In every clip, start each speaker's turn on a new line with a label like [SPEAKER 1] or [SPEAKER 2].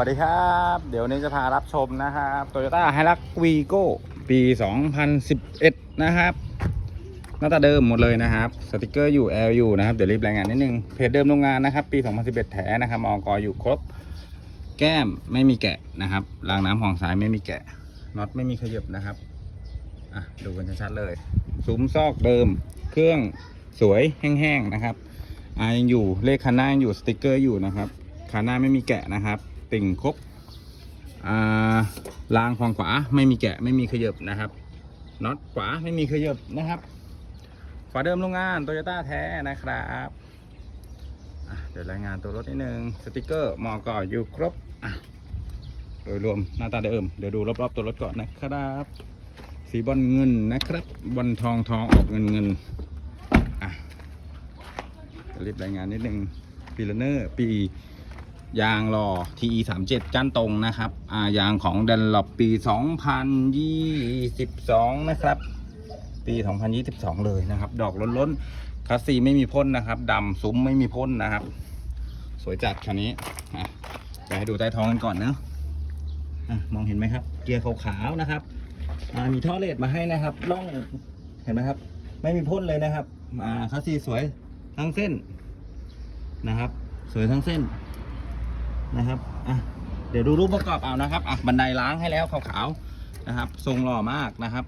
[SPEAKER 1] วัสดีครับ เดี๋ยวนนี้จะพารับชมนะครับ Toyota h i l u x Vigo ปี 2011 นะครับ หน้าตาเดิมหมดเลยนะครับ สติกเกอร์อยู่ L อยู่นะครับ เดี๋ยวรีบรายงานนิดนึง เพจเดิมโรงงานนะครับ ปี 2011 แท้นะครับมอกอยู่ครบ แก้มไม่มีแกะนะครับ รางน้ำของสายไม่มีแกะ น็อตไม่มีขยับนะครับ อะ ดูกันชัดๆเลย ซุ้มซอกเดิม เครื่องสวยแห้งๆนะครับ อ่ายังอยู่ เลขคันหน้ายังอยู่ สติกเกอร์อยู่นะครับคันหน้าไม่มีแกะนะครับ ติ่งครบอ่ารางฝั่งขวาไม่มีแกะไม่มีขยับนะครับน็อตขวาไม่มีขยับนะครับฝาเดิมโรงงานโตโยต้าแท้นะครับเดี๋ยวรายงานตัวรถนิดนึงสติกเกอร์มอก่ออยู่ครบโดยรวมหน้าตาเดิมเดี๋ยวดูรอบๆตัวรถก่อนนะครับ สีบอลเงินนะครับบอลทองทองออกเงินเงินอะรีบรายงานนิดนึงปีลเนอร์ปี ยางรอ TE 3 7ก้านตรงนะครับอ่ายางของดันลบปี 2022 นะครับ ปี 2022 เลยนะครับ ดอกล้นๆคัสซีไม่มีพ่นนะครับดำซุ้มไม่มีพ่นนะครับ สวยจัดคันนี้ไปให้ดูใต้ท้องกันก่อนเนอะอะมองเห็นไหมครับ เกียร์ขาวๆนะครับอ่ามีท่อเลดมาให้นะครับล่องเห็นไหมครับ ไม่มีพ่นเลยนะครับอ่าคัสซีสวยทั้งเส้นนะครับ สวยทั้งเส้น นะครับอะเดี๋ยวดูรูปประกอบเอานะครับอะบันไดล้างให้แล้วขาวๆนะครับ ทรงหล่อมากนะครับ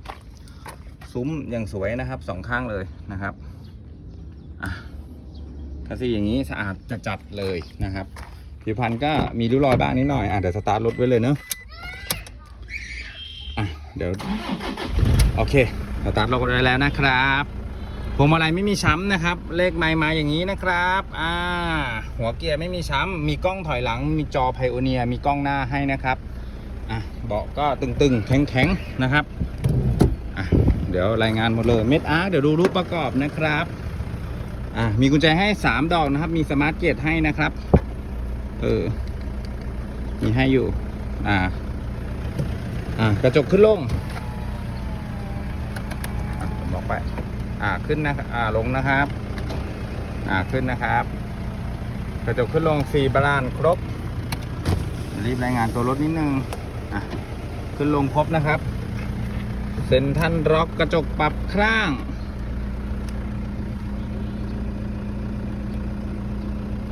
[SPEAKER 1] ซุ้มอย่างสวยนะครับสองข้างเลยนะครับอะคัสซี่อย่างนี้สะอาดจัดๆเลยนะครับ ผิวพรรณก็มีริ้วรอยบ้างนิดหน่อยอะเดี๋ยวสตาร์ทรถไว้เลยเนอะอะเดี๋ยวโอเคสตาร์ทรถได้แล้วนะครับ พวงมาลัยไม่มีช้ำนะครับ เลขไม้มาอย่างนี้นะครับอ่าหัวเกียร์ไม่มีช้ำมีกล้องถอยหลัง มีจอไพโอเนียมีกล้องหน้าให้นะครับอะเบาะก็ตึงๆ แข็งๆนะครับอะเดี๋ยวรายงานหมดเลยเม็ดอาร์เดี๋ยวดูรูปประกอบนะครับอะมีกุญแจให้ 3 ดอกนะครับ มีสมาร์ทเกตให้นะครับเออมีให้อยู่อ่าอะกระจกขึ้นลงอะผมบอกไป อ่าขึ้นนะอ่าลงนะครับ อ่าขึ้นนะครับ กระจกขึ้นลงสี่บาลานครบ รีบรายงานตัวรถนิดนึงอะขึ้นลงครบนะครับเซ็นทันร็อกกระจกปรับข้าง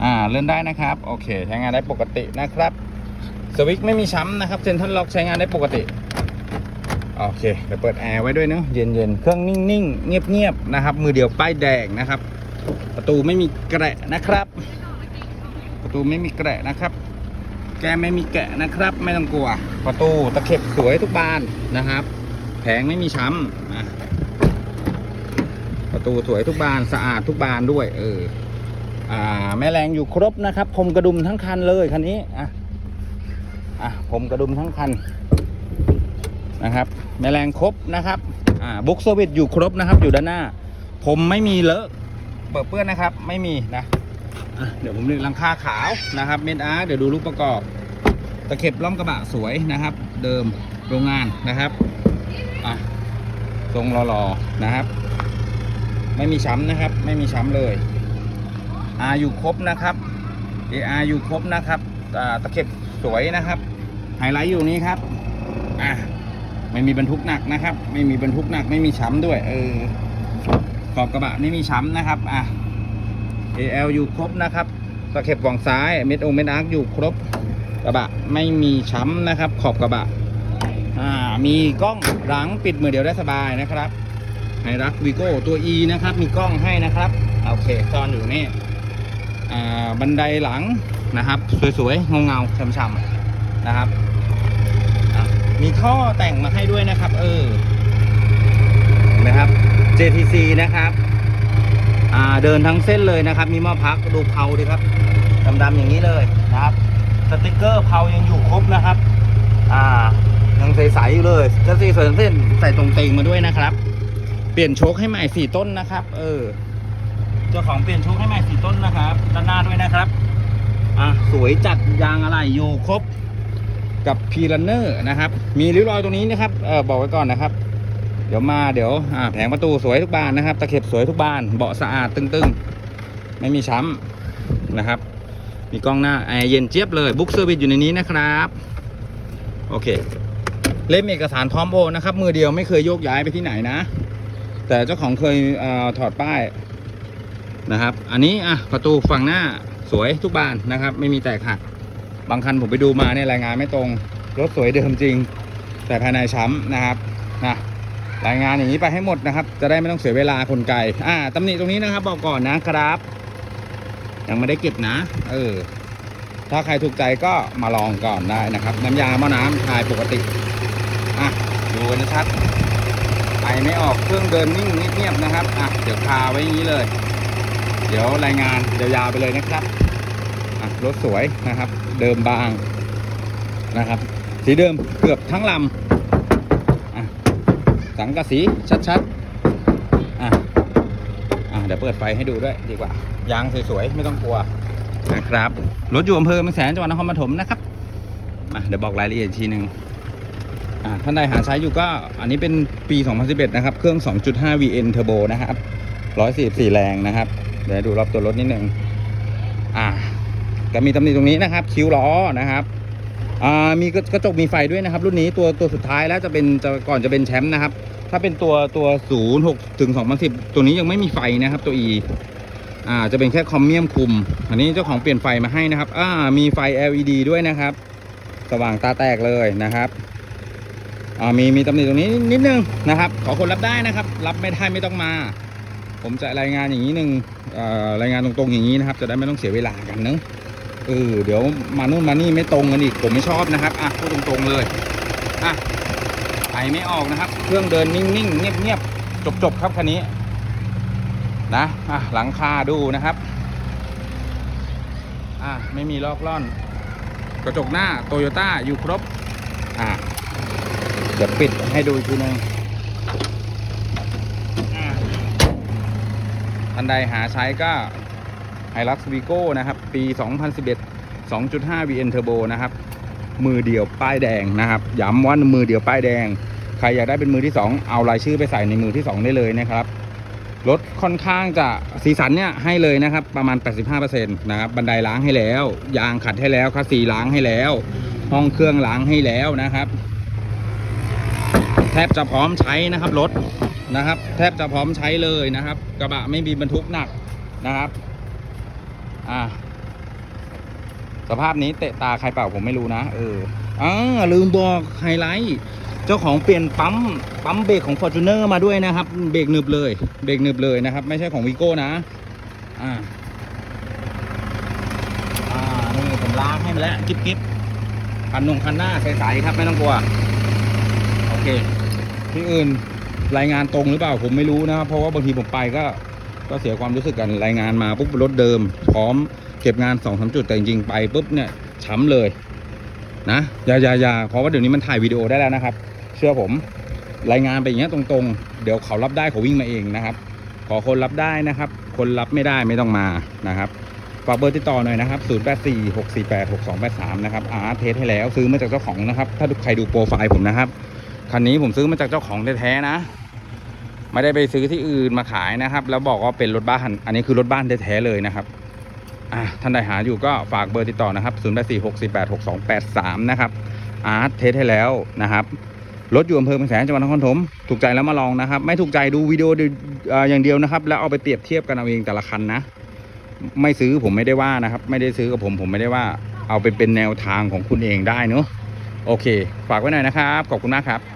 [SPEAKER 1] อ่าเลื่อนได้นะครับ โอเค ใช้งานได้ปกตินะครับ สวิตช์ไม่มีช้ำนะครับเซ็นทันล็อกใช้งานได้ปกติ โอเคเดี๋ยวเปิดแอร์ไว้ด้วยเนาะเย็นๆ เครื่องนิ่งๆ เงียบๆ นะครับ มือเดียวป้ายแดงนะครับ ประตูไม่มีแกะนะครับ ประตูไม่มีแกะนะครับ แกไม่มีแกะนะครับ ไม่ต้องกลัว ประตูตะเข็บสวยทุกบานนะครับ แผงไม่มีช้ำนะประตูสวยทุกบานสะอาดทุกบานด้วย เออ อ่า แม่แรงอยู่ครบนะครับ ผมกระดุมทั้งคันเลยคันนี้อะอะผมกระดุมทั้งคัน นะครับแมลงครบนะครับอ่าบุ๊กเซอร์วิสอยู่ครบนะครับ อยู่ด้านหน้า ผมไม่มีเลอะเปิดเปื้อนนะครับ ไม่มีนะะเดี๋ยวผมเรียงลังคาขาวนะครับ เมดอาร์เดี๋ยวดูรูปประกอบ ตะเข็บล้อมกระบะสวยนะครับ เดิมโรงงานนะครับอะทรงหล่อๆนะครับ ไม่มีช้ำนะครับ ไม่มีช้ำเลยอาอยู่ครบนะครับเออาอยู่ครบนะครับตะเข็บสวยนะครับไฮไลท์อยู่นี้ครับอะ ไม่มีบรรทุกหนักนะครับ ไม่มีบรรทุกหนักไม่มีช้ำด้วย เออขอบกระบะไม่มีช้ำนะครับอะ AL อยู่ครบนะครับตะเข็บฝั่งซ้ายเม็ดองเม็ดอาร์คอยู่ครบกระบะไม่มีช้ำนะครับ ขอบกระบะอ่ามีกล้องหลังปิดมือเดียวได้สบายนะครับไฮรักวีโก้ตัว E นะครับ มีกล้องให้นะครับโอเคซ่อนอยู่นี่อ่าบันไดหลังนะครับ สวยๆเงาๆช่ำๆนะครับ มีท่อแต่งมาให้ด้วยนะครับ เออเห็นะครับ JTC นะครับ อ่าเดินทั้งเส้นเลยนะครับ มีหม้อพักดูเผาดิครับดำๆอย่างนี้เลยนะครับ สติกเกอร์เผายังอยู่ครบนะครับ อ่ายังใสๆอยู่เลยจะสีสวยทั้งเส้นใส่ตรงเตงมาด้วยนะครับ เปลี่ยนโชคให้ใหม่สี่ต้นนะครับ เออเจ้าของเปลี่ยนโชคให้ใหม่สี่ต้นนะครับด้านหน้าด้วยนะครับ อะสวยจัดยางอะไรอยู่ครบ กับพีรันเนอร์นะครับ มีริ้วรอยตรงนี้นะครับเออบอกไว้ก่อนนะครับ เดี๋ยวมาเดี๋ยวแผงประตูสวยทุกบานนะครับ ตะเข็บสวยทุกบาน เบาะสะอาดตึงๆ ไม่มีช้ำนะครับ มีกล้องหน้าแอร์เย็นเจี๊ยบเลยบุ๊กเซอร์วิสอยู่ในนี้นะครับ โอเค เล่มเอกสารพร้อมโอนนะครับ มือเดียวไม่เคยโยกย้ายไปที่ไหนนะ แต่เจ้าของเคยเออถอดป้ายนะครับ อันนี้อะประตูฝั่งหน้าสวยทุกบานนะครับ ไม่มีแตกหัก บางคันผมไปดูมาเนี่ยรายงานไม่ตรง รถสวยเดิมจริง แต่ภายในช้ำนะครับนะรายงานอย่างนี้ไปให้หมดนะครับ จะได้ไม่ต้องเสียเวลาคนไกลอ่าตำหนิตรงนี้นะครับ บอกก่อนนะครับ ยังไม่ได้เก็บนะ เออ ถ้าใครถูกใจก็มาลองก่อนได้นะครับ น้ำยาหม้อน้ำทายปกติอะดูกันชัดไปไม่ออกเครื่องเดินนิ่งเงียบๆนะครับอะเดี๋ยวคาไว้อย่างนี้เลย เดี๋ยวรายงานยาวๆไปเลยนะครับ รถสวยนะครับ เดิมบางนะครับ สีเดิมเกือบทั้งลำสังกะสีชัดๆอะอะเดี๋ยวเปิดไฟให้ดูด้วยดีกว่ายางสวยๆไม่ต้องกลัวนะครับรถอยู่อำเภอเมืองแสนจังหวัดนครปฐมนะครับมาเดี๋ยวบอกรายละเอียดทีหนึ่งอ่าท่านใดหาใช้อยู่ก็อันนี้เป็นปี 2011 นะครับ เครื่อง 2.5 VN Turbo นะครับ 144 แรงนะครับ เดี๋ยวดูรอบตัวรถนิดหนึ่งอ่า ก็มีตำหนิตรงนี้นะครับ คิ้วล้อนะครับอ่ามีกระจกมีไฟด้วยนะครับ รุ่นนี้ตัวตัวสุดท้ายแล้วจะเป็นจะก่อนจะเป็นแชมป์นะครับ ถ้าเป็นตัวตัว06ถึง2010 ตัวนี้ยังไม่มีไฟนะครับ ตัว E อ่าจะเป็นแค่คอมเมียมคุม อันนี้เจ้าของเปลี่ยนไฟมาให้นะครับ อ่า มีไฟ LED ด้วยนะครับ สว่างตาแตกเลยนะครับอ่ามีมีตำหนิตรงนี้นิดนึงนะครับ ขอคนรับได้นะครับ รับไม่ได้ไม่ต้องมา ผมจะรายงานอย่างนี้หนึ่งรายงานตรงๆอย่างนี้นะครับ จะได้ไม่ต้องเสียเวลากันเนอะ เออเดี๋ยวมานู่นมานี่ไม่ตรงกันอีกผมไม่ชอบนะครับอะพูดตรงๆเลยอะไปไม่ออกนะครับ เครื่องเดินนิ่งๆเงียบๆจบๆครับคันนี้นะอะหลังคาดูนะครับอะไม่มีลอกล่อน กระจกหน้าโตโยต้าอยู่ครบอะเดี๋ยวปิดให้ดูอีกทีนึงอะท่านใดหาใช้ก็ ไฮลักซ์วีโก้นะครับ ปี 2011 2.5 VN Turbo นะครับ มือเดียวป้ายแดงนะครับ ย้ำว่ามือเดียวป้ายแดง ใครอยากได้เป็นมือที่ 2 เอารายชื่อไปใส่ในมือที่ 2 ได้เลยนะครับ รถค่อนข้างจะสีสันเนี่ยให้เลยนะครับ ประมาณ 85%นะครับ บันไดล้างให้แล้ว ยางขัดให้แล้วคัสซีล้างให้แล้ว ห้องเครื่องล้างให้แล้วนะครับ แทบจะพร้อมใช้นะครับรถนะครับ แทบจะพร้อมใช้เลยนะครับ กระบะไม่มีบรรทุกหนักนะครับ อ่าสภาพนี้เตะตาใครเปล่าผมไม่รู้นะ เอออ่าลืมบอกไฮไลท์เจ้าของเปลี่ยนปั๊มปั๊มเบรกของ f o r t u n e r มาด้วยนะครับ เบรกหนึบเลย เบรกหนึบเลยนะครับ ไม่ใช่ของวีโก้นะ อ่าอ่านี่ผมล้างให้มาแล้วกิ๊บกิ๊บคันนงคันหน้าใสๆครับไม่ต้องกลัว โอเค ที่อื่นรายงานตรงหรือเปล่าผมไม่รู้นะครับเพราะว่าบางทีผมไปก็ ก็เสียความรู้สึกกันรายงานมาปุ๊บรถเดิม พร้อมเก็บงานสองสามจุดแต่จริงๆไปปุ๊บเนี่ยช้ำเลยนะอย่าอย่าอย่าเพราะว่าเดี๋ยวนี้มันถ่ายวิดีโอได้แล้วนะครับ เชื่อผมรายงานไปอย่างเงี้ยตรงๆ เดี๋ยวเขารับได้เขาวิ่งมาเองนะครับ ขอคนรับได้นะครับ คนรับไม่ได้ไม่ต้องมานะครับฝากเบอร์ติดต่อหน่อยนะครับ 0846486283 นะครับอาร์เทสให้แล้วซื้อมาจากเจ้าของนะครับ ถ้าใครดูโปรไฟล์ผมนะครับ คันนี้ผมซื้อมาจากเจ้าของแท้ๆนะ ไม่ได้ไปซื้อที่อื่นมาขายนะครับ แล้วบอกว่าเป็นรถบ้าน อันนี้คือรถบ้านแท้ๆเลยนะครับอะท่านใดหาอยู่ก็ฝากเบอร์ติดต่อนะครับ0846486283 นะครับ อาร์ตเทสให้แล้วนะครับ รถอยู่อำเภอเมืองแสนจังหวัดนครปฐมถูกใจแล้วมาลองนะครับ ไม่ถูกใจดูวิดีโอดูเอ่ออย่างเดียวนะครับ แล้วเอาไปเปรียบเทียบกันเอาเองแต่ละคันนะ ไม่ซื้อผมไม่ได้ว่านะครับ ไม่ได้ซื้อกับผมผมไม่ได้ว่า เอาไปเป็นแนวทางของคุณเองได้เนอะโอเค ฝากไว้หน่อยนะครับ ขอบคุณมากครับ